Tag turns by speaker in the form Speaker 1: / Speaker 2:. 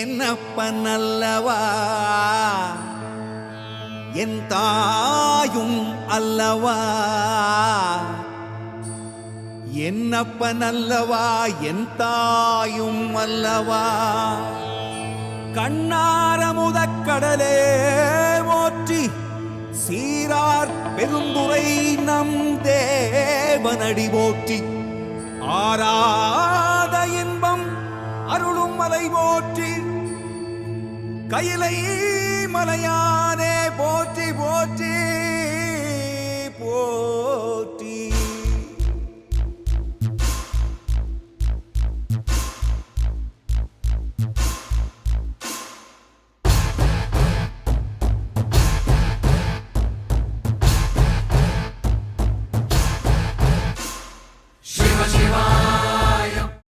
Speaker 1: என்னப்பன் அல்லவா என் தாயும் அல்லவா? என்னப்பன் அல்லவா என் தாயும் அல்லவா? கண்ணாரமுதக் கடலே ஓற்றி சீரார் பெருந்துரை நம் தேவனடி போற்றி. ஆராத மலை போற்றி கையிலை மலையா